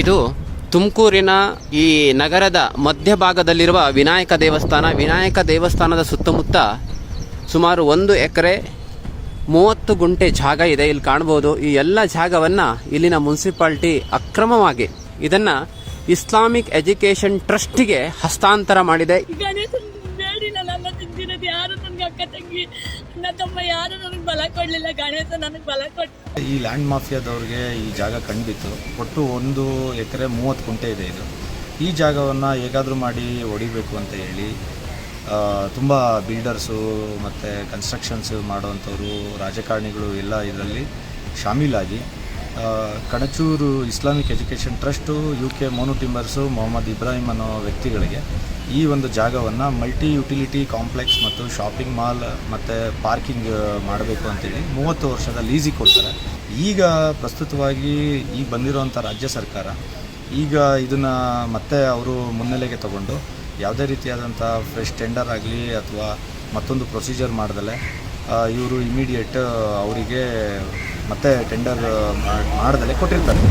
ಇದು ತುಮಕೂರಿನ ಈ ನಗರದ ಮಧ್ಯಭಾಗದಲ್ಲಿರುವ ವಿನಾಯಕ ದೇವಸ್ಥಾನ. ವಿನಾಯಕ ದೇವಸ್ಥಾನದ ಸುತ್ತಮುತ್ತ ಸುಮಾರು ಒಂದು ಎಕರೆ ಮೂವತ್ತು ಗುಂಟೆ ಜಾಗ ಇದೆ ಇಲ್ಲಿ ಕಾಣ್ಬೋದು ಈ ಎಲ್ಲ ಜಾಗವನ್ನು ಇಲ್ಲಿನ ಮುನ್ಸಿಪಾಲ್ಟಿ ಅಕ್ರಮವಾಗಿ ಇದನ್ನು ಇಸ್ಲಾಮಿಕ್ ಎಜುಕೇಷನ್ ಟ್ರಸ್ಟಿಗೆ ಹಸ್ತಾಂತರ ಮಾಡಿದೆ. ತಿಂದಿರೋದು ಯಾರು ನನ್ಗೆ ಅಕ್ಕ ತಂಗಿ, ಅಣ್ಣ ತಮ್ಮ ಯಾರು ನನಗೆ ಬಲ ಕೊಡಲಿಲ್ಲ, ಗಣೇಶ ನನಗೆ ಬಲ ಕೊಟ್ಟು ಈ ಲ್ಯಾಂಡ್ ಮಾಫಿಯಾದವ್ರಿಗೆ ಈ ಜಾಗ ಕಂಡಿತ್ತು. ಒಟ್ಟು ಒಂದು ಎಕರೆ ಮೂವತ್ತು ಕುಂಟೆ ಇದೆ ಇದು. ಈ ಜಾಗವನ್ನು ಹೇಗಾದರೂ ಮಾಡಿ ಹೊಡಿಬೇಕು ಅಂತ ಹೇಳಿ ತುಂಬ ಬಿಲ್ಡರ್ಸು ಮತ್ತು ಕನ್ಸ್ಟ್ರಕ್ಷನ್ಸ್ ಮಾಡೋವಂಥವ್ರು, ರಾಜಕಾರಣಿಗಳು ಎಲ್ಲ ಇದರಲ್ಲಿ ಶಾಮೀಲಾಗಿ Kanachur Islamic education trust U K Monu timbers, Mohammed Ibrahim ಅನ್ನೋ ವ್ಯಕ್ತಿಗಳಿಗೆ ಈ ಒಂದು ಜಾಗವನ್ನು ಮಲ್ಟಿ ಯುಟಿಲಿಟಿ ಕಾಂಪ್ಲೆಕ್ಸ್ ಮತ್ತು ಶಾಪಿಂಗ್ ಮಾಲ್ ಮತ್ತು ಪಾರ್ಕಿಂಗ್ ಮಾಡಬೇಕು ಅಂತೇಳಿ ಮೂವತ್ತು ವರ್ಷದ ಲೀಸಿಗೆ ಕೊಡ್ತಾರೆ. ಈಗ ಪ್ರಸ್ತುತವಾಗಿ ಈಗ ಬಂದಿರುವಂಥ ರಾಜ್ಯ ಸರ್ಕಾರ ಈಗ ಇದನ್ನು ಮತ್ತೆ ಅವರು ಮುನ್ನೆಲೆಗೆ ತಗೊಂಡು ಯಾವುದೇ ರೀತಿಯಾದಂಥ ಫ್ರೆಶ್ ಟೆಂಡರ್ ಆಗಲಿ ಅಥವಾ ಮತ್ತೊಂದು ಪ್ರೊಸೀಜರ್ ಮಾಡ್ದಲೆ ಇವರು ಇಮಿಡಿಯೇಟ್ ಅವರಿಗೆ ಮತ್ತೆ ಟೆಂಡರ್ ಮಾಡದಲ್ಲೇ ಕೊಟ್ಟಿರ್ತಾರೆ.